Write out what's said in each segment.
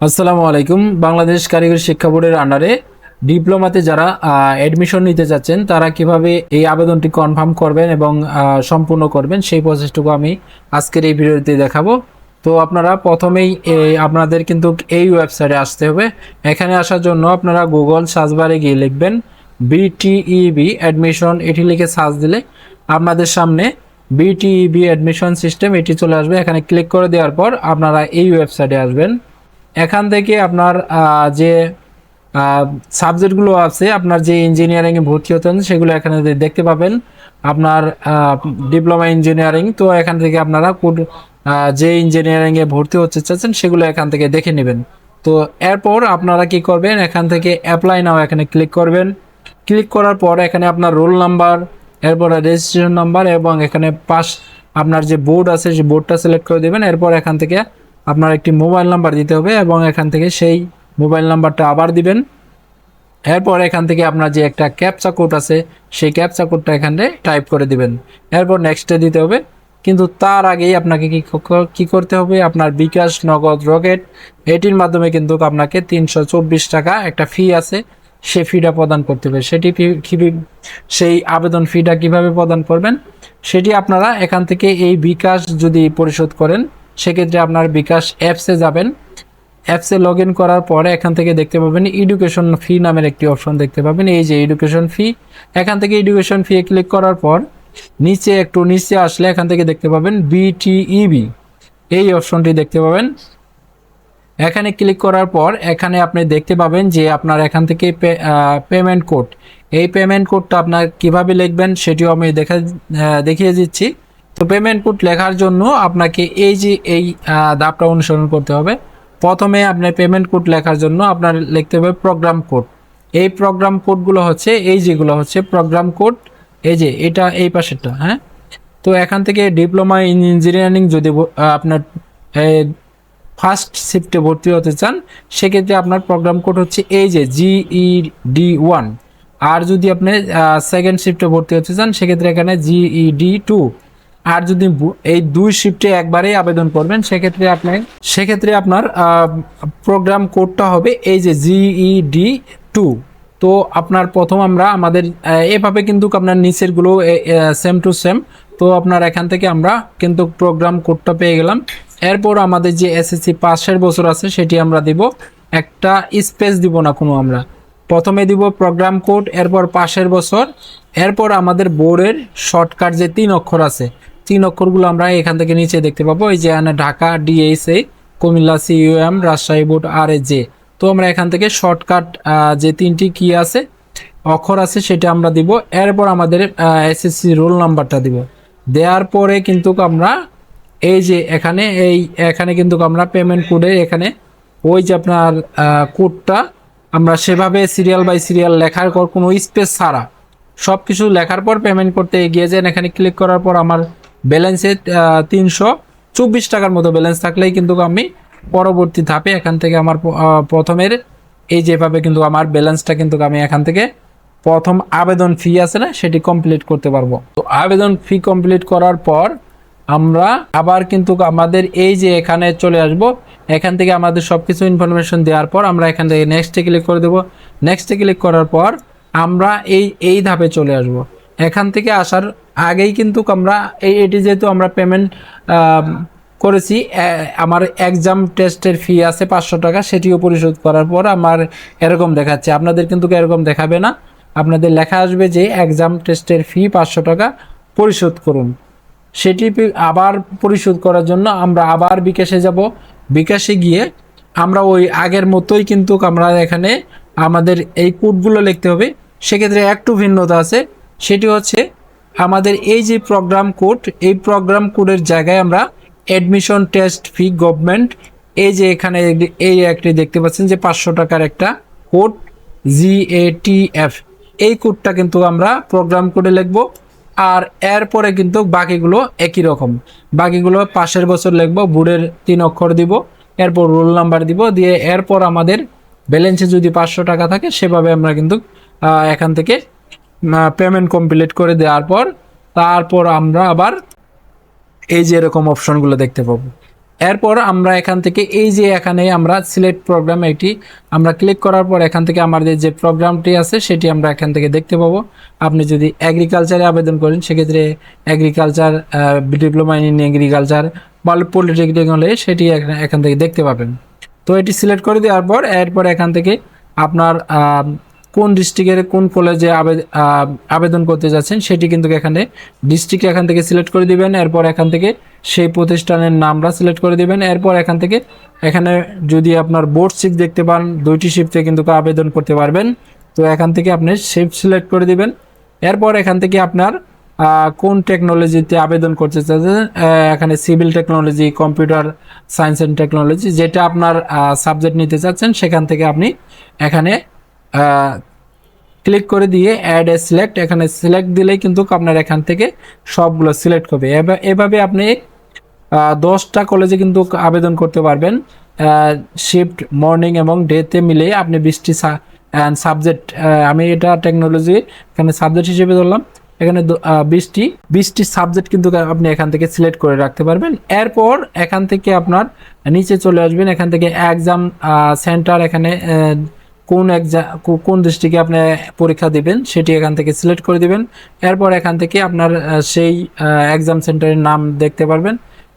আসসালামু আলাইকুম। বাংলাদেশ কারিগরি শিক্ষা বোর্ডের আন্ডারে ডিপ্লোমাতে যারা অ্যাডমিশন নিতে যাচ্ছেন, তারা কীভাবে এই আবেদনটি কনফার্ম করবেন এবং সম্পূর্ণ করবেন, সেই প্রসেসটুকু আমি আজকের এই ভিডিওতে দেখাবো। তো আপনারা প্রথমেই আপনাদের কিন্তু এই ওয়েবসাইটে আসতে হবে। এখানে আসার জন্য আপনারা গুগল সার্চ বারে গিয়ে লিখবেন বিটিইবি অ্যাডমিশন এটি লিখে সার্চ দিলে আপনাদের সামনে বিটিইবি অ্যাডমিশন সিস্টেম এটি চলে আসবে। এখানে ক্লিক করে দেওয়ার পর আপনারা এই ওয়েবসাইটে আসবেন। এখান থেকে আপনার যে সাবজেক্টগুলো আছে, আপনার যে ইঞ্জিনিয়ারিংয়ে ভর্তি হতেন সেগুলো এখানে দেখতে পাবেন। আপনার ডিপ্লোমা ইঞ্জিনিয়ারিং তো এখান থেকে আপনারা কোড যে ইঞ্জিনিয়ারিংয়ে ভর্তি হতে চাচ্ছেন, সেগুলো এখান থেকে দেখে নেবেন। তো এরপর আপনারা কি করবেন, এখান থেকে অ্যাপ্লাই নাও এখানে ক্লিক করবেন। ক্লিক করার পর এখানে আপনার রোল নাম্বার এরপরে রেজিস্ট্রেশন নাম্বার এবং এখানে পাস আপনার যে বোর্ড আছে সেই বোর্ডটা সিলেক্ট করে দেবেন। এরপর এখান থেকে আপনার একটি মোবাইল নাম্বার দিতে হবে এবং এখান থেকে সেই মোবাইল নাম্বারটা আবার দিবেন। এরপর এখান থেকে আপনার যে একটা ক্যাপচা কোড আছে, সেই ক্যাপচা কোডটা এখানে টাইপ করে দিবেন। এরপর নেক্সটে দিতে হবে। কিন্তু তার আগেই আপনাকে কি ক- করতে হবে? আপনার বিকাশ নগদ রকেট, এটির মাধ্যমে কিন্তু আপনাকে তিনশো চব্বিশ টাকা একটা ফি আছে, সে ফিটা প্রদান করতে হবে। সেটি সেই আবেদন ফিটা কীভাবে প্রদান করবেন? সেটি আপনারা এখান থেকে এই বিকাশ যদি পরিশোধ করেন সেক্ষেত্রে আপনার বিকাশ অ্যাপসে যাবেন। অ্যাপসে লগ ইন করার পরে এখান থেকে দেখতে পাবেন এডুকেশন ফি নামের একটি অপশন দেখতে পাবেন। এই যে এডুকেশন ফি, এখান থেকে এডুকেশন ফি ক্লিক করার পর নিচে একটু নিচে আসলে এখান থেকে দেখতে পাবেন বিটিইবি এই অপশনটি দেখতে পাবেন। এখানে ক্লিক করার পর এখানে আপনি দেখতে পাবেন যে আপনার এখান থেকে পেমেন্ট কোড এই পেমেন্ট কোডটা আপনার কীভাবে লিখবেন সেটিও আমি দেখা দেখিয়ে দিচ্ছি। তো পেমেন্ট কোড লেখার জন্য আপনাকে এই যে এই ধাপটা অনুসরণ করতে হবে। প্রথমে আপনার পেমেন্ট কোড লেখার জন্য আপনার লিখতে হবে প্রোগ্রাম কোড এই প্রোগ্রাম কোডগুলো হচ্ছে, এই যেগুলো হচ্ছে প্রোগ্রাম কোড এই যে এটা এই পাশেরটা হ্যাঁ? তো এখান থেকে ডিপ্লোমা ইন ইঞ্জিনিয়ারিং যদি আপনার ফার্স্ট শিফটে ভর্তি হতে চান, সেক্ষেত্রে আপনার প্রোগ্রাম কোড হচ্ছে এই যে জিই ডি ওয়ান আর যদি আপনি সেকেন্ড শিফটে ভর্তি হতে চান, সেক্ষেত্রে এখানে জিই ডি টু আর যদি এই দুই শিফটে একবারেই আবেদন করবেন, সেক্ষেত্রে আপনি সেক্ষেত্রে আপনার প্রোগ্রাম কোডটা হবে এই যে জিই ডি টু তো আপনার প্রথম আমরা আমাদের এভাবে কিন্তু আপনার নিচেরগুলো সেম টু সেম তো আপনার এখান থেকে আমরা কিন্তু প্রোগ্রাম কোডটা পেয়ে গেলাম। এরপর আমাদের যে এসএসসি পাশের বছর আছে, সেটি আমরা দিব। একটা স্পেস দিব না কোনো আমরা। প্রথমে দিব প্রোগ্রাম কোড এরপর পাশের বছর। এরপর আমাদের বোর্ডের শর্টকাট যে তিন অক্ষর আছে, তিন অক্ষরগুলো আমরা এখান থেকে নিচে দেখতে পাবো। এই যে ঢাকা ডিএসএ কুমিল্লা সিইউএম রাজশাহী বোর্ড আর এ জে তো আমরা এখান থেকে শর্টকাট যে তিনটি কি আছে, অক্ষর আছে সেটা আমরা দিব। এরপর আমাদের এসএসসি রোল নাম্বারটা দিব। দেওয়ার পরে কিন্তু আমরা এই যে এখানে, এই এখানে কিন্তু আমরা পেমেন্ট কোডে এখানে ওই যে আপনার কোডটা আমরা সেভাবে সিরিয়াল বাই সিরিয়াল লেখার কোনো স্পেস ছাড়া সব কিছু লেখার পর পেমেন্ট করতে এগিয়ে যান। এখানে ক্লিক করার পর আমার ব্যালেন্সে তিনশো চব্বিশ টাকার মতো ব্যালেন্স থাকলেই কিন্তু আমি পরবর্তী ধাপে এখান থেকে আমার প্রথমের এই যেভাবে কিন্তু আমার ব্যালেন্সটা কিন্তু আমি এখান থেকে প্রথম আবেদন ফি আছে না, সেটি কমপ্লিট করতে পারব। তো আবেদন ফি কমপ্লিট করার পর আমরা আবার কিন্তু আমাদের এই যে এখানে চলে আসব, এখান থেকে আমাদের সব কিছু ইনফরমেশন দেওয়ার পর আমরা এখান থেকে নেক্সটে ক্লিক করে দেবো। নেক্সটে ক্লিক করার পর আমরা এই এই ধাপে চলে আসব। এখান থেকে আসার আগেই কিন্তু আমরা এই, এটি যেহেতু আমরা পেমেন্ট করেছি আমার এক্সাম টেস্টের ফি আছে পাঁচশো টাকা, সেটিও পরিশোধ করার পর আমার এরকম দেখাচ্ছে। আপনাদের কিন্তু এরকম দেখাবে না। আপনাদের লেখা আসবে যে এক্সাম টেস্টের ফি পাঁচশো টাকা পরিশোধ করুন। সেটি আবার পরিশোধ করার জন্য আমরা আবার বিকাশে যাব। বিকাশে গিয়ে আমরা ওই আগের মতোই কিন্তু আমরা এখানে আমাদের এই কোডগুলো লিখতে হবে। সেক্ষেত্রে একটু ভিন্নতা আছে। সেটি হচ্ছে আমাদের এই যে প্রোগ্রাম কোড এই প্রোগ্রাম কোডের জায়গায় আমরা অ্যাডমিশন টেস্ট ফি গভর্নমেন্ট এই যে এখানে এই একটি দেখতে পাচ্ছেন যে পাঁচশো টাকার একটা কোড জিএটিএফ এই কোডটা কিন্তু আমরা প্রোগ্রাম কোডে লিখব, আর এরপরে কিন্তু বাকিগুলো একই রকম। বাকিগুলো পাশের বছর লিখব বুড়ের তিন অক্ষর দিব, এরপর রোল নাম্বার দিব, দিয়ে এরপর আমাদের ব্যালেন্সে যদি পাঁচশো টাকা থাকে, সেভাবে আমরা কিন্তু এখান থেকে পেমেন্ট কমপ্লিট করে দেওয়ার পর, তারপর আমরা আবার এই যে এরকম অপশনগুলো দেখতে পাবো। এরপর আমরা এখান থেকে, এই যে এখানে আমরা সিলেক্ট প্রোগ্রাম এটি, আমরা ক্লিক করার পর এখান থেকে আমাদের যে প্রোগ্রামটি আছে, সেটি আমরা এখান থেকে দেখতে পাবো। আপনি যদি এগ্রিকালচারে আবেদন করেন, সেক্ষেত্রে এগ্রিকালচার ডিপ্লোমা ইন এগ্রিকালচার বা পলিটেকনিক হলে সেটি এখান থেকে দেখতে পাবেন। তো এটি সিলেক্ট করে দেওয়ার পর, এরপর এখান থেকে আপনার কোন ডিস্ট্রিক্টের কোন কলেজে আবে- আবেদন করতে যাচ্ছেন সেটি কিন্তু এখানে ডিস্ট্রিক্ট এখান থেকে সিলেক্ট করে দিবেন। এরপর এখান থেকে সেই প্রতিষ্ঠানের নামটা সিলেক্ট করে দিবেন। এরপর এখান থেকে এখানে যদি আপনার বোর্ড শিফট দেখতে পান, দুইটি শিফটে কিন্তু আবেদন করতে পারবেন। তো এখান থেকে আপনি শিফট সিলেক্ট করে দিবেন। এরপর এখান থেকে আপনার কোন টেকনোলজিতে আবেদন করতে চাচ্ছেন? এখানে civil technology computer science and technology যেটা আপনার সাবজেক্ট নিতে চাচ্ছেন, সেখান থেকে আপনি এখানে ক্লিক করে দিয়ে অ্যাড এ সিলেক্ট এখানে সিলেক্ট দিলেই কিন্তু আপনার এখান থেকে সবগুলো সিলেক্ট হবে। এভাবে আপনি দশটা কলেজে কিন্তু আবেদন করতে পারবেন। শিফট মর্নিং এবং ডেতে মিলে আপনি বিশটি সাবজেক্ট আমি এটা টেকনোলজি এখানে সাবজেক্ট হিসেবে ধরলাম। এখানে বিশটি বিশটি সাবজেক্ট কিন্তু আপনি এখান থেকে সিলেক্ট করে রাখতে পারবেন। এরপর এখান থেকে আপনার নিচে চলে আসবেন। এখান থেকে এক্সাম সেন্টার এখানে কোন এক্সাম কোন ডিস্ট্রিক্টে আপনি পরীক্ষা দিবেন, সেটি এখান থেকে সিলেক্ট করে দিবেন। এরপর এখান থেকে আপনার সেই এক্সাম সেন্টারের নাম দেখতে পারবেন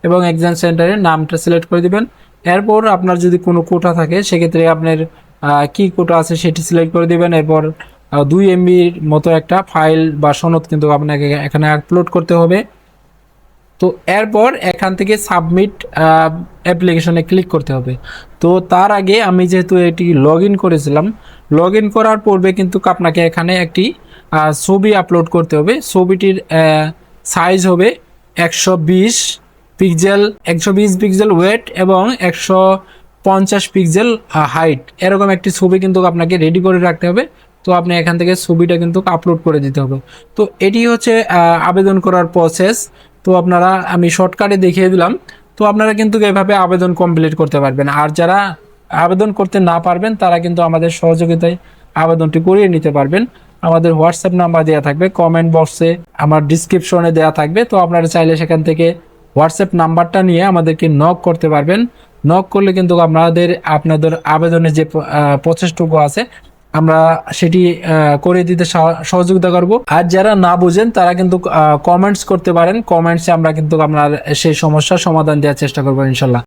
এবং এক্সাম সেন্টারের নামটা সিলেক্ট করে দিবেন। এরপর আপনার যদি কোনো কোটা থাকে, সেক্ষেত্রে আপনার কি কোটা আছে সেটি সিলেক্ট করে দিবেন। এরপর দুই এমবির মতো একটা ফাইল বা সনদ কিন্তু আপনাকে এখানে আপলোড করতে হবে। তো এরপর এখান থেকে সাবমিট অ্যাপ্লিকেশনে ক্লিক করতে হবে। তো তার আগে আমি যেহেতু এটি লগ করেছিলাম লগ করার পূর্বে কিন্তু আপনাকে এখানে একটি ছবি আপলোড করতে হবে। ছবিটির সাইজ হবে একশো বিশ পিক্সেল একশো বিশ পিক্সেল ওয়েট এবং একশো পঞ্চাশ পিক্সেল হাইট এরকম একটি ছবি কিন্তু আপনাকে রেডি করে রাখতে হবে। তো আপনি এখান থেকে ছবিটা কিন্তু আপলোড করে দিতে হবে। তো এটি হচ্ছে আবেদন করার প্রসেস তো আপনারা, আমি শর্টকাটে দেখিয়ে দিলাম। তো আপনারা কিন্তু এভাবে আবেদন কমপ্লিট করতে পারবেন। আর যারা আবেদন করতে না পারবেন, তারা কিন্তু আমাদের সহযোগিতায় আবেদনটি করিয়ে নিতে পারবেন। আমাদের হোয়াটসঅ্যাপ নাম্বার দেওয়া থাকবে কমেন্ট বক্সে আমার ডিসক্রিপশনে দেওয়া থাকবে। তো আপনারা চাইলে সেখান থেকে হোয়াটসঅ্যাপ নাম্বারটা নিয়ে আমাদেরকে নক করতে পারবেন। নক করলে কিন্তু আপনাদের আপনাদের আবেদনের যে প্রচেষ্টটুকু আছে আমরা সেটি করে দিতে সহ- সহযোগিতা করব। আর যারা না বুঝেন, তারা কিন্তু কমেন্টস করতে পারেন। কমেন্টসে আমরা কিন্তু আপনার সেই সমস্যার সমাধান দেওয়ার চেষ্টা করব, ইনশাল্লাহ।